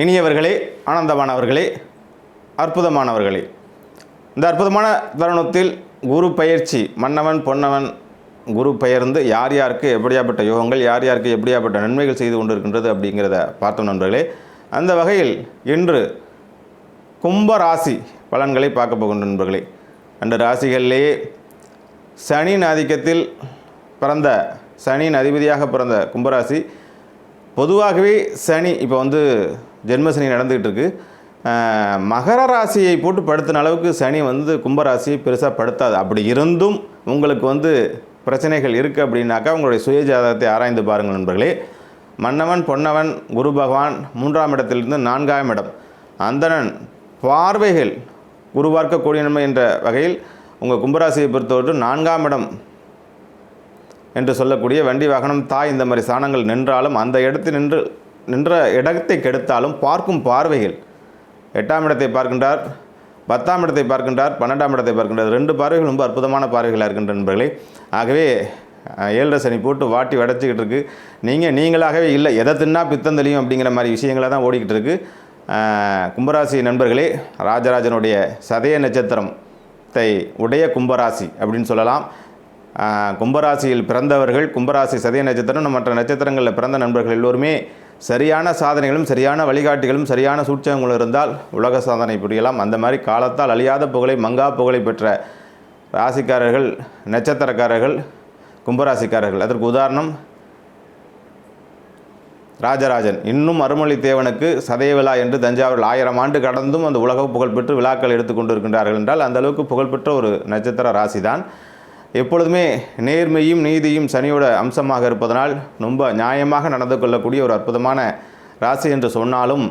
இனியவர்களே ஆனந்தமானவர்களே அற்புதமானவர்களே. இந்த அற்புதமான தருணத்தில் குரு பயிற்சி மன்னவன் பொன்னவன் குரு பெயர்ந்து யார் யாருக்கு எப்படியாப்பட்ட யோகங்கள் யார் யாருக்கு எப்படியாப்பட்ட நன்மைகள் செய்து கொண்டிருக்கின்றது அப்படிங்கிறத பார்த்தோம் நண்பர்களே. அந்த வகையில் இன்று கும்ப ராசி பலன்களை பார்க்க போகின்ற நண்பர்களே. அந்த ராசிகளிலேயே சனியின் ஆதிக்கத்தில் பிறந்த சனியின் அதிபதியாக பிறந்த கும்பராசி பொதுவாகவே சனி இப்போ வந்து ஜென்ம சனி நடந்துகிட்டு இருக்குது மகர ராசியை போட்டு படுத்தின அளவுக்கு சனி வந்து கும்பராசியை பெருசாக படுத்தாது. அப்படி இருந்தும் உங்களுக்கு வந்து பிரச்சனைகள் இருக்குது அப்படின்னாக்கா உங்களுடைய சுய ஜாதகத்தை ஆராய்ந்து பாருங்கள் நண்பர்களே. மன்னவன் பொன்னவன் குரு பகவான் மூன்றாம் இடத்திலிருந்து நான்காம் இடம். அந்தணன் பார்வைகள் குரு நன்மை என்ற வகையில் உங்கள் கும்பராசியை பொறுத்தவரை நான்காம் இடம் என்று சொல்லக்கூடிய வண்டி வாகனம் தாய் இந்த மாதிரி சாணங்கள் நின்றாலும் அந்த இடத்தில் நின்று நின்ற இடத்தை கெடுத்தாலும் பார்க்கும் பார்வைகள். எட்டாம் இடத்தை பார்க்கின்றார் பத்தாம் இடத்தை பார்க்கின்றார் பன்னெண்டாம் இடத்தை பார்க்கின்றார். ரெண்டு பார்வைகள் ரொம்ப அற்புதமான பார்வைகளாக இருக்கின்ற நண்பர்களே. ஆகவே ஏழரை சனி போட்டு வாட்டி வடைச்சிக்கிட்டு இருக்கு. நீங்கள் நீங்களாகவே இல்லை. எதை தின்னா பித்தம் தெளியும் அப்படிங்கிற மாதிரி விஷயங்களாக தான் ஓடிக்கிட்டு இருக்கு. கும்பராசி நண்பர்களே ராஜராஜனுடைய சதய நட்சத்திரத்தை உடைய கும்பராசி அப்படின்னு சொல்லலாம். கும்பராசியில் பிறந்தவர்கள் கும்பராசி சதய நட்சத்திரம் மற்ற நட்சத்திரங்களில் பிறந்த நண்பர்கள் எல்லோருமே சரியான சாதனைகளும் சரியான வழிகாட்டிகளும் சரியான சூட்சங்களும் இருந்தால் உலக சாதனை புரியலாம். அந்த மாதிரி காலத்தால் அழியாத புகழை மங்கா புகழை பெற்ற ராசிக்காரர்கள் நட்சத்திரக்காரர்கள் கும்பராசிக்காரர்கள். அதற்கு உதாரணம் ராஜராஜன். இன்னும் அருமொழி தேவனுக்கு சதய விழா என்று தஞ்சாவூரில் ஆயிரம் ஆண்டு கடந்தும் அந்த உலக புகழ்பெற்று விழாக்கள் எடுத்துக்கொண்டு இருக்கின்றார்கள் என்றால் அந்த அளவுக்கு புகழ்பெற்ற ஒரு நட்சத்திர ராசிதான். எப்பொழுதுமே நேர்மையும் நீதியும் சனியோட அம்சமாக இருப்பதனால் ரொம்ப நியாயமாக நடந்து கொள்ளக்கூடிய ஒரு அற்புதமான ராசி என்று சொன்னாலும்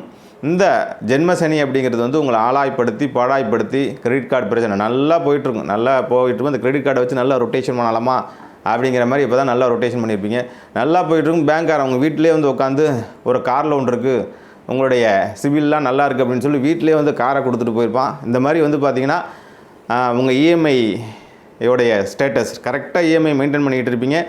இந்த ஜென்ம சனி அப்படிங்கிறது வந்து உங்களை ஆளாய்ப்படுத்தி பாழாய்ப்படுத்தி கிரெடிட் கார்டு பிரச்சனை. நல்லா போயிட்டுருக்கும். நல்லா போயிட்டுருக்கும். அந்த கிரெடிட் கார்டை வச்சு நல்லா ரொட்டேஷன் பண்ணலாமா அப்படிங்கிற மாதிரி இப்போ தான் நல்லா ரொட்டேஷன் பண்ணியிருப்பீங்க. நல்லா போயிட்டுருக்கும். பேங்க்கார் அவங்க வீட்டிலே வந்து உட்காந்து ஒரு கார் லோன் இருக்குது உங்களுடைய சிவில்லாம் நல்லா இருக்குது அப்படின்னு சொல்லி வீட்டிலே வந்து காரை கொடுத்துட்டு போயிருப்பான். இந்த மாதிரி வந்து பார்த்திங்கன்னா உங்கள் இஎம்ஐ உடைய ஸ்டேட்டஸ் கரெக்டாக இஎம்ஐ மெயின்டைன் பண்ணிக்கிட்டு இருப்பீங்க.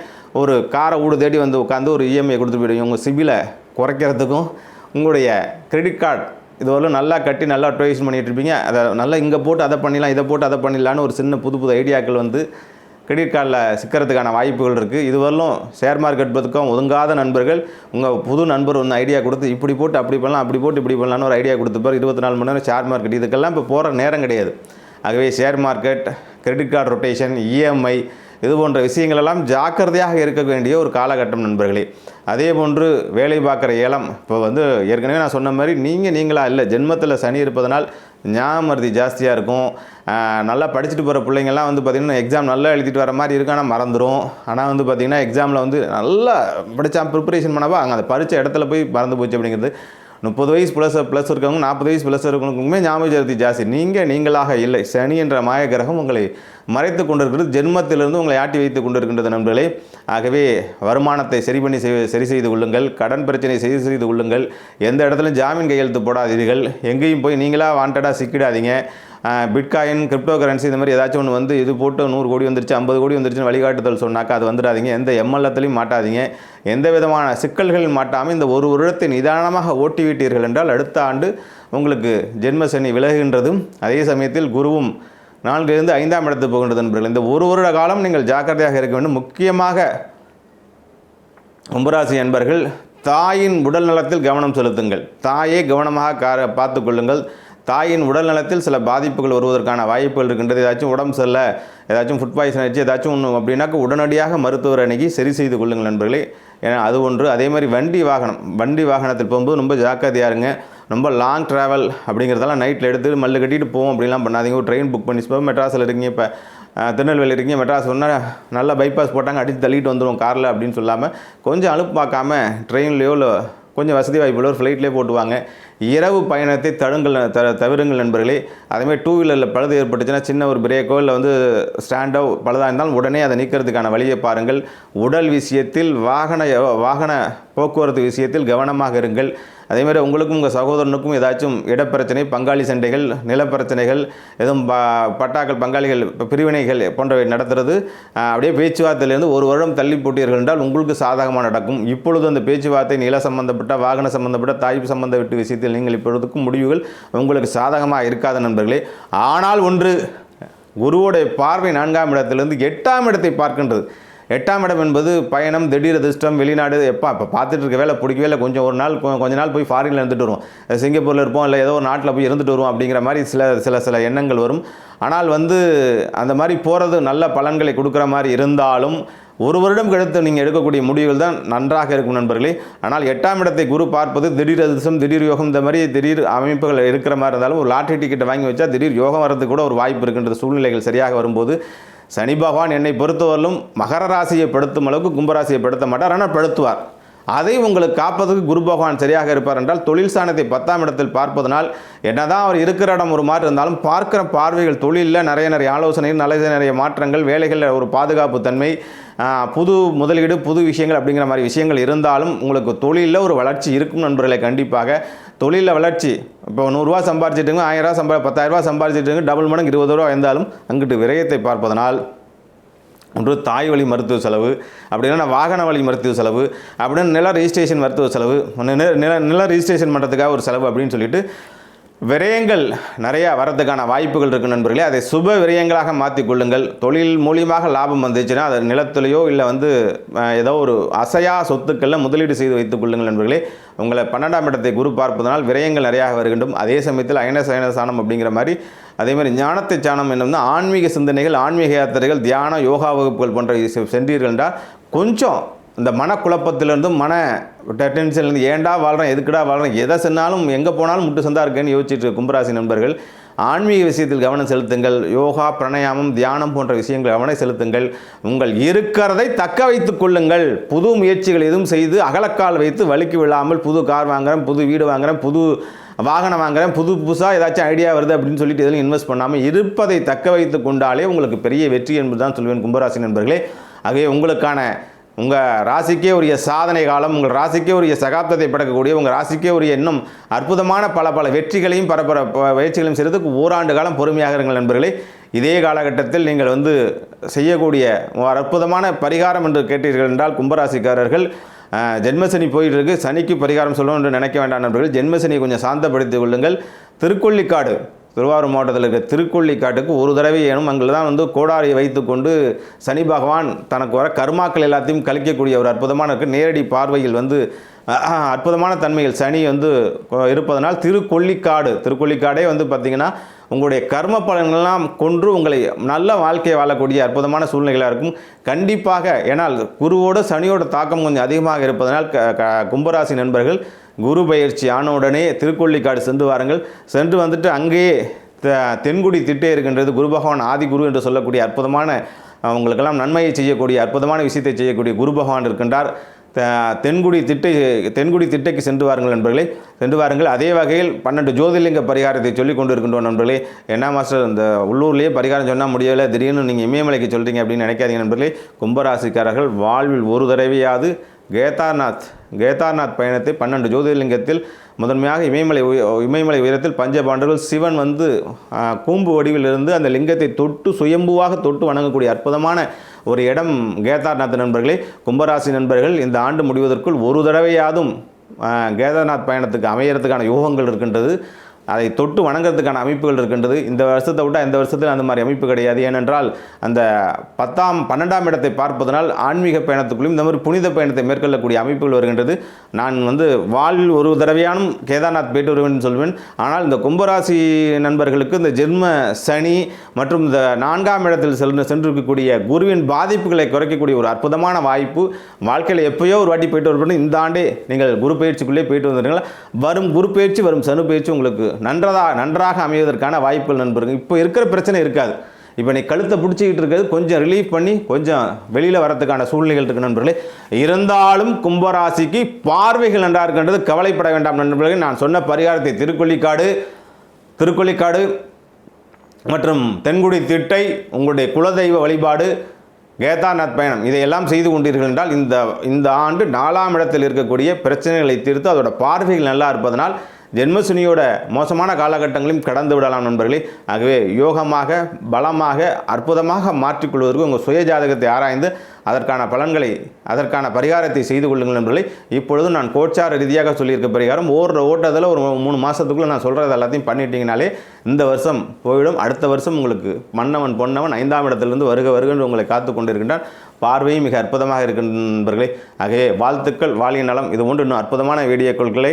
ஒரு காரை ஊடு தேடி வந்து உட்காந்து ஒரு இஎம்ஐ கொடுத்து போயிடுவீங்க. உங்கள் சிபிலை குறைக்கிறதுக்கும் உங்களுடைய கிரெடிட் கார்டு இதுவரையும் நல்லா கட்டி நல்லா அட்வைஸ் பண்ணிகிட்டு இருப்பீங்க. அதை நல்லா இங்கே போட்டு அதை பண்ணிடலாம் இதை போட்டு அதை பண்ணிடலான்னு ஒரு சின்ன புது புது ஐடியாக்கள் வந்து கிரெடிட் கார்டில் சிக்கிறதுக்கான வாய்ப்புகள் இருக்குது இதுவரையிலும் ஷேர் மார்க்கெட் பதுக்கம் ஒதுங்காத நண்பர்கள் உங்கள் புது நண்பர் ஒன்று ஐடியா கொடுத்து இப்படி போட்டு அப்படி பண்ணலாம் அப்படி போட்டு இப்படி பண்ணலான்னு ஒரு ஐடியா கொடுத்துப்பார். இருபத்தி நாலு மணி நேரம் ஷேர் மார்க்கெட் இதுக்கெல்லாம் இப்போ போகிற நேரம் கிடையாது. ஆகவே share market credit card rotation EMI இது போன்ற விஷயங்களெல்லாம் ஜாக்கிரதையாக இருக்க வேண்டிய ஒரு காலகட்டம் நண்பர்களே. அதே போன்று வேலை பார்க்குற ஏலம் இப்போ வந்து ஏற்கனவே நான் சொன்ன மாதிரி நீங்கள் நீங்களா இல்லை ஜென்மத்தில் சனி இருப்பதனால் ஞாபகமருதி ஜாஸ்தியாக இருக்கும். நல்லா படிச்சுட்டு போகிற பிள்ளைங்கள்லாம் வந்து பார்த்திங்கன்னா எக்ஸாம் நல்லா எழுதிட்டு வர மாதிரி இருக்கு ஆனால் மறந்துடும் ஆனால் வந்து பார்த்திங்கன்னா எக்ஸாமில் வந்து நல்லா படித்தா ப்ரிப்பரேஷன் பண்ணவா அங்கே அந்த படித்த இடத்துல போய் மறந்து போச்சு அப்படிங்கிறது முப்பது வயசு ப்ளஸ் ப்ளஸ் இருக்கவங்க நாற்பது வயசு ப்ளஸ் இருக்கவங்களுக்குமே ஞாபக சக்தி ஜாஸ்தி. நீங்கள் நீங்களாக இல்லை. சனி என்ற மாய கிரகம் உங்களை மறைத்து கொண்டிருக்கிறது. ஜென்மத்திலிருந்து உங்களை ஆட்டி வைத்து கொண்டிருக்கின்றது நண்பர்களே. ஆகவே வருமானத்தை சரி பண்ணி செய்- சரி செய்து கொள்ளுங்கள். கடன் பிரச்சனை சரி செய்து கொள்ளுங்கள். எந்த இடத்துலையும் ஜாமீன் கையெழுத்து போடாதீர்கள். எங்கேயும் போய் நீங்களாக வாண்டடாக சிக்கிடாதீங்க. பிட்காயின் கிரிப்டோ கரன்சி இந்த மாதிரி ஏதாச்சும் ஒன்று வந்து இது போட்டு நூறு கோடி வந்துருச்சு ஐம்பது கோடி வந்துருச்சுன்னு வழிகாட்டுதல் சொன்னாக்கா அது வந்துடாதீங்க எந்த எம்எல்ஏத்துலையும் மாட்டாதீங்க. எந்த விதமான சிக்கல்களில் மாட்டாமல் இந்த ஒரு வருடத்தை நிதானமாக ஓட்டிவிட்டீர்கள் என்றால் அடுத்த ஆண்டு உங்களுக்கு ஜென்ம சனி விலகுகின்றதும் அதே சமயத்தில் குருவும் நான்கிலிருந்து ஐந்தாம் இடத்துக்கு போகின்றது நண்பர்கள். இந்த ஒரு வருட காலம் நீங்கள் ஜாக்கிரதையாக இருக்க வேண்டும். முக்கியமாக கும்பராசி என்பர்கள் தாயின் உடல் நலத்தில் கவனம் செலுத்துங்கள். தாயே கவனமாக கார பார்த்து கொள்ளுங்கள். தாயின் உடல் நலத்தில் சில பாதிப்புகள் வருவதற்கான வாய்ப்புகள் இருக்கின்றது. ஏதாச்சும் உடம்பு சரியில்லை ஏதாச்சும் ஃபுட் பாய்சன் ஆச்சு ஏதாச்சும் ஒன்று அப்படின்னாக்க உடனடியாக மருத்துவர் அணுகி சரி செய்து கொள்ளுங்கள் நண்பர்களே. ஏன்னா அது ஒன்று. அதே மாதிரி வண்டி வாகனம். வண்டி வாகனத்தில் போகும்போது ரொம்ப ஜாக்கிரதையாக இருங்க. ரொம்ப லாங் ட்ராவல் அப்படிங்கிறதெல்லாம் நைட்டில் எடுத்து மல்லு கட்டிட்டு போவோம் அப்படிலாம் பண்ணாதீங்க. ஒரு ட்ரெயின் புக் பண்ணி இப்போ மெட்ராஸில் இருக்கீங்க இப்போ திருநெல்வேலி இருக்கீங்க மெட்ராஸ் சொன்னால் நல்லா பைபாஸ் போட்டாங்க அடித்து தள்ளிட்டு வந்துடும் காரில் அப்படின்னு சொல்லாமல் கொஞ்சம் அனுப்பு பார்க்காம ட்ரெயின்லேயோ இல்லை கொஞ்சம் வசதி வாய்ப்பு ஒரு ஃப்ளைட்லேயே போட்டுவாங்க. இரவு பயணத்தை தடுங்கள் த தவிருங்கள் நண்பர்களே. அதேமாதிரி டூ வீலரில் பழுது ஏற்பட்டுச்சுன்னா சின்ன ஒரு பிரேக்கோ இல்லை வந்து ஸ்டாண்டோ பழுதாக இருந்தாலும் உடனே அதை நீக்கிறதுக்கான வழியை பாருங்கள். உடல் விஷயத்தில் வாகன வாகன போக்குவரத்து விஷயத்தில் கவனமாக இருங்கள். அதேமாதிரி உங்களுக்கும் உங்கள் சகோதரனுக்கும் ஏதாச்சும் இடப்பிரச்சனை பங்காளி சண்டைகள் நிலப்பிரச்சனைகள் எதுவும் ப பட்டாக்கள் பங்காளிகள் பிரிவினைகள் போன்றவை நடத்துறது அப்படியே பேச்சுவார்த்தையிலேருந்து ஒரு வருடம் தள்ளி போட்டீர்கள் என்றால் உங்களுக்கு சாதகமாக நடக்கும். இப்பொழுது அந்த பேச்சுவார்த்தை நில சம்பந்தப்பட்ட வாகன சம்பந்தப்பட்ட தாய்ப்பு விட்டு விஷயத்தில் நீங்கள் இப்பொழுதுக்கும் முடிவுகள் உங்களுக்கு சாதகமாக இருக்காத நண்பர்களே. ஆனால் ஒன்று குருவோடைய பார்வை நான்காம் இடத்திலிருந்து எட்டாம் இடத்தை பார்க்கின்றது. எட்டாம் இடம் என்பது பயணம் திடீர் அதிர்ஷ்டம் வெளிநாடு எப்போ இப்போ பார்த்துட்டு இருக்க வேலை பிடிக்கவே இல்லை. கொஞ்சம் ஒரு நாள் கொஞ்ச நாள் போய் ஃபாரினில் இருந்துட்டு வருவோம். சிங்கப்பூரில் இருப்போம் இல்லை ஏதோ ஒரு நாட்டில் போய் இருந்துட்டு வருவோம் அப்படிங்கிற மாதிரி சில சில சில எண்ணங்கள் வரும். ஆனால் வந்து அந்த மாதிரி போகிறது நல்ல பலன்களை கொடுக்குற மாதிரி இருந்தாலும் ஒரு வருடம் கழித்து நீங்கள் எடுக்கக்கூடிய முடிவுகள் தான் நன்றாக இருக்கும் நண்பர்களே. ஆனால் எட்டாம் இடத்தை குரு பார்ப்பது திடீர் அதிர்ஷ்டம் திடீர் யோகம் இந்த மாதிரி திடீர் அமைப்புகள் இருக்கிற மாதிரி இருந்தாலும் ஒரு லாட்ரி டிக்கெட்டை வாங்கி வச்சா திடீர் யோகம் வர்றதுக்கு கூட ஒரு வாய்ப்பு இருக்கின்றது சூழ்நிலைகள் சரியாக வரும்போது சனி பகவான் என்னை பொறுத்தவரையிலும் மகர ராசியை படுத்தும் அளவுக்கு கும்பராசியை படுத்த மாட்டார். ஆனால் படுத்துவார். அதை உங்களுக்கு காப்பதற்கு குரு பகவான் சரியாக இருப்பார் என்றால் தொழில் சாணத்தை பத்தாம் இடத்தில் பார்ப்பதனால் என்னதான் அவர் இருக்கிற இடம் ஒரு மாதிரி இருந்தாலும் பார்க்கிற பார்வைகள் தொழிலில் நிறைய நிறைய ஆலோசனை நிறைய நிறைய மாற்றங்கள் வேலைகளில் ஒரு பாதுகாப்பு தன்மை புது முதலீடு புது விஷயங்கள் அப்படிங்கிற மாதிரி விஷயங்கள் இருந்தாலும் உங்களுக்கு தொழிலில் ஒரு வளர்ச்சி இருக்கும் நண்பர்களை கண்டிப்பாக. தொழிலில் வளர்ச்சி இப்போ நூறுரூவா சம்பாரிச்சிட்டுங்க ஆயிரம் ரூபா சம்பா பத்தாயிரரூபா சம்பாரிச்சிட்டுங்க டபுள் மடங்கு இருபது ரூபா இருந்தாலும் அங்கிட்டு விரயத்தை பார்ப்பதனால் ஒன்று தாய் வழி மருத்துவ செலவு அப்படின்னா வாகன வழி மருத்துவ செலவு அப்படின்னு நில ரிஜிஸ்ட்ரேஷன் மருத்துவ செலவு நில நில ரிஜிஸ்ட்ரேஷன் பண்ணுறதுக்காக ஒரு செலவு அப்படின்னு சொல்லிட்டு விரயங்கள் நிறையா வரதுக்கான வாய்ப்புகள் இருக்குது நண்பர்களே. அதை சுப விரயங்களாக மாற்றிக்கொள்ளுங்கள் தொழில் மூலியமாக லாபம் வந்துச்சுன்னா அது நிலத்திலேயோ இல்லை வந்து ஏதோ ஒரு அசையா சொத்துக்களில் முதலீடு செய்து வைத்துக் கொள்ளுங்கள் நண்பர்களே. உங்களை பன்னெண்டாம் இடத்தை குரு பார்ப்பதனால் விரயங்கள் நிறையாக வருகின்றும். அதே சமயத்தில் அயன சயன சாணம் அப்படிங்கிற மாதிரி அதே மாதிரி ஞானத்தை சாணம் என்னம்னா ஆன்மீக சிந்தனைகள் ஆன்மீக யாத்திரைகள் தியான யோகா வகுப்புகள் போன்ற சென்றீர்கள் என்றால் கொஞ்சம் இந்த மனக்குழப்பத்திலேருந்தும் மன டென்ஷன்லேருந்து ஏண்டா வாழ்கிறேன் எதுக்குடா வாழ்கிறேன் எதை சென்னாலும் எங்கே போனாலும் முட்டு சந்தா இருக்கேன்னு யோசிச்சுட்டு கும்பராசி நண்பர்கள். ஆன்மீக விஷயத்தில் கவனம் செலுத்துங்கள். யோகா பிரணயாமம் தியானம் போன்ற விஷயங்கள் கவனம் செலுத்துங்கள். உங்கள் இருக்கிறதை தக்க வைத்துக் கொள்ளுங்கள். புது முயற்சிகள் எதுவும் செய்து அகலக்கால் வைத்து வழுக்கி விழாமல் புது கார் வாங்குறேன் புது வீடு வாங்குறேன் புது வாகனம் வாங்குறேன் புது புதுசாக ஏதாச்சும் ஐடியா வருது அப்படின்னு சொல்லிட்டு எதுவும் இன்வெஸ்ட் பண்ணாமல் இருப்பதை தக்க வைத்து கொண்டாலே உங்களுக்கு பெரிய வெற்றி என்பது தான் சொல்வேன் கும்பராசி நண்பர்களே. ஆகவே உங்களுக்கான உங்கள் ராசிக்கே உரிய சாதனை காலம் உங்கள் ராசிக்கே உரிய சகாப்தத்தை படக்கக்கூடிய உங்கள் ராசிக்கே உரிய இன்னும் அற்புதமான பல பல வெற்றிகளையும் பரப்பர ப- முயற்சிகளையும் செய்கிறதுக்கு ஓராண்டு காலம் பொறுமையாக இருங்கள் நண்பர்களே. இதே காலகட்டத்தில் நீங்கள் வந்து செய்யக்கூடிய அற்புதமான பரிகாரம் என்று கேட்டீர்கள் என்றால் கும்பராசிக்காரர்கள் ஜென்மசனி போயிட்டு இருக்கு சனிக்கு பரிகாரம் சொல்லணும் என்று நினைக்க வேண்டாம் நண்பர்கள். ஜென்மசனியை கொஞ்சம் சாந்தப்படுத்திக் கொள்ளுங்கள். திருக்கொள்ளிக்காடு திருவாரூர் மாவட்டத்தில் இருக்க திருக்கொள்ளிக்காட்டுக்கு ஒரு தடவை ஏனும் அங்கே தான் வந்து கோடாரியை வைத்துக்கொண்டு சனி பகவான் தனக்கு வர கர்மாக்கள் எல்லாத்தையும் கழிக்கக்கூடிய ஒரு அற்புதமான இருக்குது நேரடி பார்வையில் வந்து அற்புதமான தன்மையில் சனி வந்து கொ- இருப்பதனால் திருக்கொல்லிக்காடு திருக்கொல்லிக்காடே வந்து பார்த்திங்கன்னா உங்களுடைய கர்ம பலன்கள்லாம் கொன்று உங்களை நல்ல வாழ்க்கையை வாழக்கூடிய அற்புதமான சூழ்நிலைகளாக இருக்கும். கண்டிப்பாக ஏன்னால் குருவோட சனியோட தாக்கம் கொஞ்சம் அதிகமாக இருப்பதனால் க- கும்பராசி நண்பர்கள் குரு பயிற்சி ஆன உடனே திருக்கொள்ளிக்காடு சென்று வாருங்கள். சென்று வந்துட்டு அங்கேயே த- தென்குடி திட்டே இருக்கின்றது. குரு பகவான் ஆதி குரு என்று சொல்லக்கூடிய அற்புதமான அவங்களுக்கெல்லாம் உங்களுக்கெல்லாம் நன்மையை செய்யக்கூடிய அற்புதமான விஷயத்தை செய்யக்கூடிய குரு பகவான் இருக்கின்றார். தென்குடி திட்டை தென்குடி திட்டைக்கு சென்று வாருங்கள் நண்பர்களே. சென்று வாருங்கள். அதே வகையில் பன்னெண்டு ஜோதிலிங்க பரிகாரத்தை சொல்லி கொண்டு இருக்கின்றோம் நண்பர்களே. என்ன மாஸ்டர் இந்த உள்ளூர்லேயே பரிகாரம் சொன்னால் முடியலை திடீர்னு நீங்கள் இமயமலைக்கு சொல்கிறீங்க அப்படின்னு நினைக்காதீங்க நண்பர்களே. கும்பராசிக்காரர்கள் வாழ்வில் ஒரு தடவையாவது கேதார்நாத் கேதார்நாத் பயணத்தை பன்னெண்டு ஜோதிர்லிங்கத்தில் முதன்மையாக இமயமலை இமயமலை உயரத்தில் பஞ்சபாண்டவர்கள் சிவன் வந்து கூம்பு வடிவிலிருந்து அந்த லிங்கத்தை தொட்டு சுயம்புவாக தொட்டு வணங்கக்கூடிய அற்புதமான ஒரு இடம் கேதார்நாத் நண்பர்களே. கும்பராசி நண்பர்கள் இந்த ஆண்டு முடிவதற்குள் ஒரு தடவையாதும் கேதார்நாத் பயணத்துக்கு அமையறதுக்கான யோகங்கள் இருக்கின்றது. அதை தொட்டு வணங்குறதுக்கான அமைப்புகள் இருக்கின்றது. இந்த வருஷத்தை விட்டால் இந்த வருஷத்தில் அந்த மாதிரி அமைப்பு கிடையாது. ஏனென்றால் அந்த பத்தாம் பன்னெண்டாம் இடத்தை பார்ப்பதனால் ஆன்மீக பயணத்துக்குள்ளும் இந்த மாதிரி புனித பயணத்தை மேற்கொள்ளக்கூடிய அமைப்புகள் வருகின்றது. நான் வந்து வாழ்வில் ஒரு தடவையானும் கேதார்நாத் போயிட்டு வருவேன் சொல்வேன். ஆனால் இந்த கும்பராசி நண்பர்களுக்கு இந்த ஜென்ம சனி மற்றும் இந்த நான்காம் இடத்தில் சென்று சென்றிருக்கக்கூடிய குருவின் பாதிப்புகளை குறைக்கக்கூடிய ஒரு அற்புதமான வாய்ப்பு. வாழ்க்கையில் எப்போயோ ஒரு வாட்டி போயிட்டு வருவேன் இந்த ஆண்டே நீங்கள் குரு பயிற்சிக்குள்ளே போயிட்டு வந்துடுங்களா வரும் குரு பயிற்சி வரும் சனு பயிற்சி உங்களுக்கு நன்றதாக நன்றாக அமைவதற்கான வாய்ப்புகள் நண்பர்கள். இப்போ இருக்கிற பிரச்சனை இருக்காது. இப்போ நீ கழுத்தை பிடிச்சிக்கிட்டு இருக்கிறது கொஞ்சம் ரிலீஃப் பண்ணி கொஞ்சம் வெளியில் வரதுக்கான சூழ்நிலைகள் இருக்குது நண்பர்களே. இருந்தாலும் கும்பராசிக்கு பார்வைகள் நன்றாக இருக்கின்றது. கவலைப்பட வேண்டாம் நண்பர்களே. நான் சொன்ன பரிகாரத்தை திருக்கொள்ளிக்காடு திருக்கொள்ளிக்காடு மற்றும் தென்குடி திட்டை உங்களுடைய குலதெய்வ வழிபாடு கேதார்நாத் பயணம் இதையெல்லாம் செய்து கொண்டீர்கள் என்றால் இந்த இந்த ஆண்டு நாலாம் இடத்தில் இருக்கக்கூடிய பிரச்சனைகளை தீர்த்து அதோட பார்வைகள் நல்லா இருப்பதனால் ஜென்மசுனியோட மோசமான காலகட்டங்களையும் கடந்து விடலாம் நண்பர்களே. ஆகவே யோகமாக பலமாக அற்புதமாக மாற்றிக்கொள்வதற்கு உங்கள் சுய ஜாதகத்தை ஆராய்ந்து அதற்கான பலன்களை அதற்கான பரிகாரத்தை செய்து கொள்ளுங்கள் நண்பர்களே. இப்பொழுது நான் கோச்சார ரீதியாக சொல்லியிருக்க பரிகாரம் ஓடுற ஓட்டத்தில் ஒரு மூணு மாதத்துக்குள்ளே நான் சொல்கிறது எல்லாத்தையும் பண்ணிட்டீங்கனாலே இந்த வருஷம் போயிடும். அடுத்த வருஷம் உங்களுக்கு மன்னவன் பொன்னவன் ஐந்தாம் இடத்திலிருந்து வருக வருகின்ற உங்களை காத்து கொண்டிருக்கின்றான் பார்வையும் மிக அற்புதமாக இருக்கின்ற நண்பர்களே. ஆகவே வாழ்த்துக்கள் வாழிய நலம். இது ஒன்று இன்னும் அற்புதமான வீடியோக்களை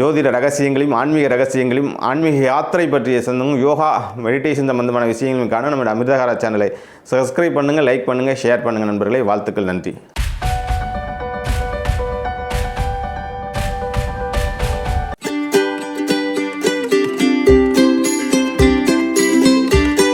ஜோதிட ரகசியங்களையும் ஆன்மீக ரகசியங்களையும் ஆன்மீக யாத்திரை பற்றிய சந்தமும் யோகா மெடிடேஷன் சம்பந்தமான விஷயங்களும் காண நம்முடைய அமிர்தகாரா சேனலை சப்ஸ்கிரைப் பண்ணுங்கள் லைக் பண்ணுங்கள் ஷேர் பண்ணுங்கள் நண்பர்களே. வாழ்த்துக்கள் நன்றி.